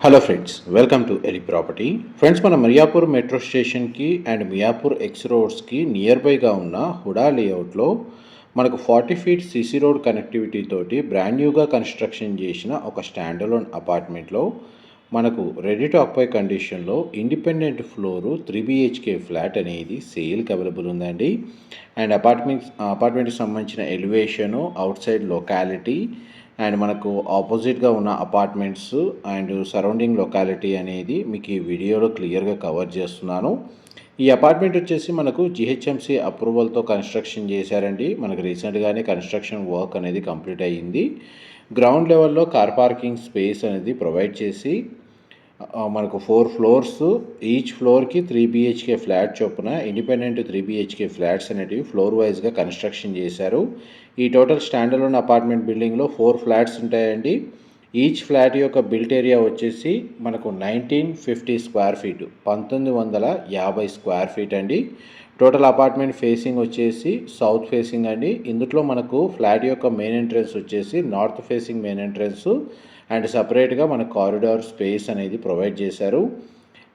Hello friends welcome to ఎలి property friends మన Miyapur metro స్టేషన్కి అండ్ మియాపూర్ ఎక్స్ రోడ్స్కి నియర్ బైగా ఉన్న హుడా లేఅవుట్లో మనకు forty feet CC road connectivity తోటి బ్రాండ్ న్యూగా కన్స్ట్రక్షన్ చేసిన ఒక స్టాండలోన్ అపార్ట్మెంట్లో మనకు రెడీ టు అక్పై కండిషన్లో independent floor three BHK flat అనేది సేల్కి అవైలబుల్ ఉందండి. అండ్ అపార్ట్మెంట్ అపార్ట్మెంట్కి సంబంధించిన elevation outside locality and మనకు ఆపోజిట్గా ఉన్న అపార్ట్మెంట్స్ అండ్ సరౌండింగ్ లొకాలిటీ అనేది మీకు ఈ వీడియోలో క్లియర్గా కవర్ చేస్తున్నాను. ఈ అపార్ట్మెంట్ వచ్చేసి మనకు జిహెచ్ఎంసీ అప్రూవల్తో కన్స్ట్రక్షన్ చేశారండి. మనకు రీసెంట్గానే కన్స్ట్రక్షన్ వర్క్ అనేది కంప్లీట్ అయ్యింది. గ్రౌండ్ లెవెల్లో కార్ పార్కింగ్ స్పేస్ అనేది ప్రొవైడ్ చేసి మనకు ఫోర్ ఫ్లోర్స్ ఈచ్ ఫ్లోర్కి త్రీ బిహెచ్కే ఫ్లాట్ చొప్పున ఇండిపెండెంట్ త్రీ బిహెచ్కే ఫ్లాట్స్ అనేటివి ఫ్లోర్ వైజ్గా కన్స్ట్రక్షన్ చేశారు. ఈ టోటల్ స్టాండర్లోన్ అపార్ట్మెంట్ బిల్డింగ్లో ఫోర్ ఫ్లాట్స్ ఉంటాయండి. ఈచ్ ఫ్లాట్ యొక్క బిల్ట్ ఏరియా వచ్చేసి మనకు నైన్టీన్ ఫిఫ్టీ స్క్వేర్ ఫీట్ పంతొమ్మిది వందల యాభై స్క్వేర్ ఫీట్ అండి. టోటల్ అపార్ట్మెంట్ ఫేసింగ్ వచ్చేసి సౌత్ ఫేసింగ్ అండి. ఇందులో మనకు ఫ్లాట్ యొక్క మెయిన్ ఎంట్రన్స్ వచ్చేసి north facing main entrance and సపరేట్గా మన కారిడార్ స్పేస్ అనేది ప్రొవైడ్ చేశారు.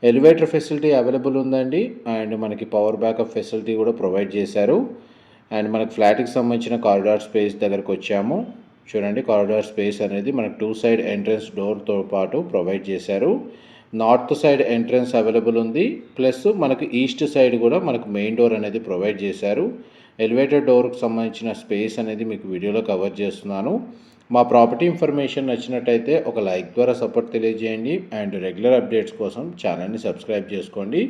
ఎలివేటర్ ఫెసిలిటీ అవైలబుల్ ఉందండి. అండ్ మనకి పవర్ బ్యాకప్ ఫెసిలిటీ కూడా ప్రొవైడ్ చేశారు. అండ్ మనకు ఫ్లాట్కి సంబంధించిన కారిడార్ స్పేస్ దగ్గరకు వచ్చాము. చూడండి కారిడార్ స్పేస్ అనేది మనకు టూ సైడ్ ఎంట్రన్స్ డోర్తో పాటు ప్రొవైడ్ చేశారు. నార్త్ సైడ్ ఎంట్రన్స్ అవైలబుల్ ఉంది. ప్లస్ మనకు ఈస్ట్ సైడ్ కూడా మనకు మెయిన్ డోర్ అనేది ప్రొవైడ్ చేశారు. ఎలివేటర్ డోర్కి సంబంధించిన స్పేస్ అనేది మీకు వీడియోలో కవర్ చేస్తున్నాను. మా ప్రాపర్టీ ఇన్ఫర్మేషన్ నచ్చినట్టయితే ఒక లైక్ ద్వారా సపోర్ట్ తెలియజేయండి. అండ్ రెగ్యులర్ అప్డేట్స్ కోసం ఛానల్ని సబ్స్క్రైబ్ చేసుకోండి.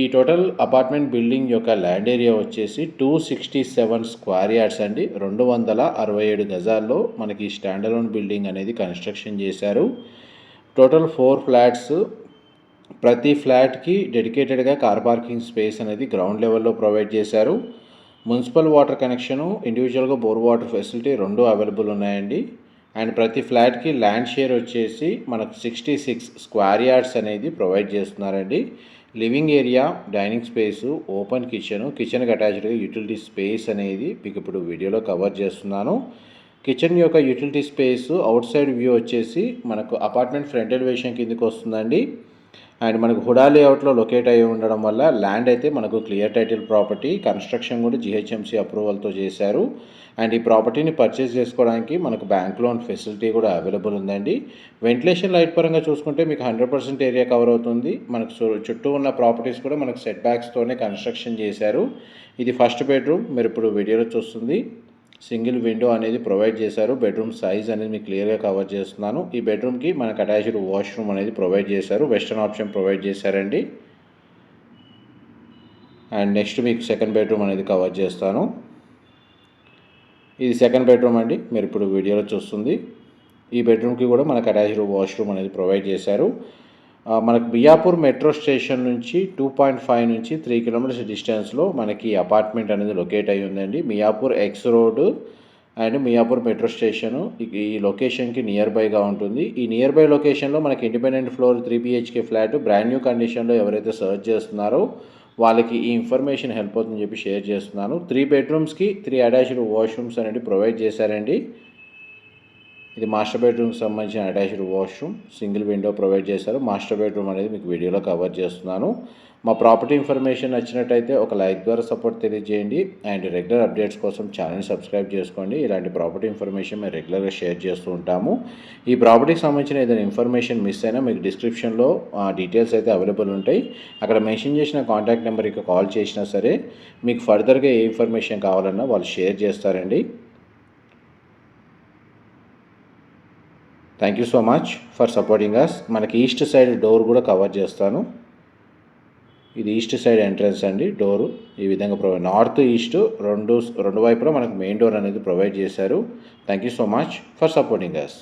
ఈ టోటల్ అపార్ట్మెంట్ బిల్డింగ్ యొక్క ల్యాండ్ ఏరియా వచ్చేసి two sixty seven square yards అండి. రెండు వందల అరవై ఏడు గజాల్లో మనకి స్టాండలోన్ బిల్డింగ్ అనేది కన్స్ట్రక్షన్ చేశారు. టోటల్ ఫోర్ ఫ్లాట్స్ ప్రతి ఫ్లాట్కి డెడికేటెడ్గా కార్ పార్కింగ్ స్పేస్ అనేది గ్రౌండ్ లెవెల్లో ప్రొవైడ్ చేశారు. మున్సిపల్ వాటర్ కనెక్షను ఇండివిజువల్గా బోర్ వాటర్ ఫెసిలిటీ రెండు అవైలబుల్ ఉన్నాయండి. అండ్ ప్రతి ఫ్లాట్కి ల్యాండ్ షేర్ వచ్చేసి మనకు సిక్స్టీ సిక్స్ స్క్వేర్ యార్డ్స్ అనేది ప్రొవైడ్ చేస్తున్నారండి. Living area dining space open kitchen కిచెన్కి అటాచ్డ్గా యూటిలిటీ స్పేస్ అనేది మీకు ఇప్పుడు వీడియోలో కవర్ చేస్తున్నాను. కిచెన్ యొక్క utility space outside view వచ్చేసి మనకు అపార్ట్మెంట్ ఫ్రంట్ ఎలివేషన్ కిందకి వస్తుందండి. అండ్ మనకు హుడా లేఅవుట్లో లొకేట్ అయి ఉండడం వల్ల ల్యాండ్ అయితే మనకు క్లియర్ టైటిల్ ప్రాపర్టీ కన్స్ట్రక్షన్ కూడా జిహెచ్ఎంసీ అప్రూవల్తో చేశారు. అండ్ ఈ ప్రాపర్టీని పర్చేస్ చేసుకోవడానికి మనకు బ్యాంక్ లోన్ ఫెసిలిటీ కూడా అవైలబుల్ ఉందండి. వెంటిలేషన్ లైట్ పరంగా చూసుకుంటే మీకు హండ్రెడ్ పర్సెంట్ ఏరియా కవర్ అవుతుంది. మనకు చుట్టూ ఉన్న ప్రాపర్టీస్ కూడా మనకు సెట్ బ్యాక్స్తోనే కన్స్ట్రక్షన్ చేశారు. ఇది ఫస్ట్ బెడ్రూమ్ మీరు ఇప్పుడు వీడియోలో చూస్తుంది. సింగిల్ విండో అనేది ప్రొవైడ్ చేశారు. బెడ్రూమ్ సైజ్ అనేది మీకు క్లియర్గా కవర్ చేస్తున్నాను. ఈ బెడ్రూమ్కి మనకు అటాచ్డ్ వాష్రూమ్ అనేది ప్రొవైడ్ చేశారు. వెస్టర్న్ ఆప్షన్ ప్రొవైడ్ చేశారండి. అండ్ నెక్స్ట్ మీకు సెకండ్ బెడ్రూమ్ అనేది కవర్ చేస్తాను. ఇది సెకండ్ బెడ్రూమ్ అండి. మీరు ఇప్పుడు వీడియోలో చూస్తుంది. ఈ బెడ్రూమ్కి కూడా మనకు అటాచ్డ్ వాష్రూమ్ అనేది ప్రొవైడ్ చేశారు. మనకు బియాపూర్ మెట్రో స్టేషన్ నుంచి టూ పాయింట్ ఫైవ్ నుంచి త్రీ కిలోమీటర్స్ డిస్టెన్స్లో మనకి అపార్ట్మెంట్ అనేది లొకేట్ అయి ఉందండి. Miyapur X road and Miyapur metro station ఈ లొకేషన్కి నియర్ బైగా ఉంటుంది. ఈ నియర్ బై లొకేషన్లో మనకి independent floor three BHK flat brand new కండిషన్లో ఎవరైతే సర్చ్ చేస్తున్నారో వాళ్ళకి ఈ ఇన్ఫర్మేషన్ హెల్ప్ అవుతుందని చెప్పి షేర్ చేస్తున్నాను. త్రీ బెడ్రూమ్స్కి త్రీ అటాచ్డ్ వాష్రూమ్స్ అనేది ప్రొవైడ్ చేశారండి. ఇది మాస్టర్ బెడ్రూమ్కి సంబంధించిన attached washroom. Single window provide చేశారు. మాస్టర్ బెడ్రూమ్ అనేది మీకు వీడియోలో కవర్ చేస్తున్నాను. మా ప్రాపర్టీ ఇన్ఫర్మేషన్ నచ్చినట్టయితే ఒక లైక్ ద్వారా సపోర్ట్ తెలియజేయండి. అండ్ రెగ్యులర్ అప్డేట్స్ కోసం ఛానల్ సబ్స్క్రైబ్ చేసుకోండి. ఇలాంటి ప్రాపర్టీ ఇన్ఫర్మేషన్ మేము రెగ్యులర్గా షేర్ చేస్తూ ఉంటాము. ఈ ప్రాపర్టీకి సంబంధించిన ఏదైనా ఇన్ఫర్మేషన్ మిస్ అయినా మీకు డిస్క్రిప్షన్లో డీటెయిల్స్ అయితే అవైలబుల్ ఉంటాయి. అక్కడ మెన్షన్ చేసిన కాంటాక్ట్ నెంబర్కి కాల్ చేసినా సరే మీకు ఫర్దర్గా ఏ ఇన్ఫర్మేషన్ కావాలన్నా వాళ్ళు షేర్ చేస్తారండి. Thank you so much for supporting us మనకి ఈస్ట్ సైడ్ డోర్ కూడా కవర్ చేస్తాను. ఇది ఈస్ట్ సైడ్ ఎంట్రన్స్ అండి డోరు ఈ విధంగా ప్రొవైడ్ నార్త్ ఈస్ట్ రెండు రెండు వైపులా మనకు మెయిన్ డోర్ అనేది ప్రొవైడ్ చేశారు. Thank you so much for supporting us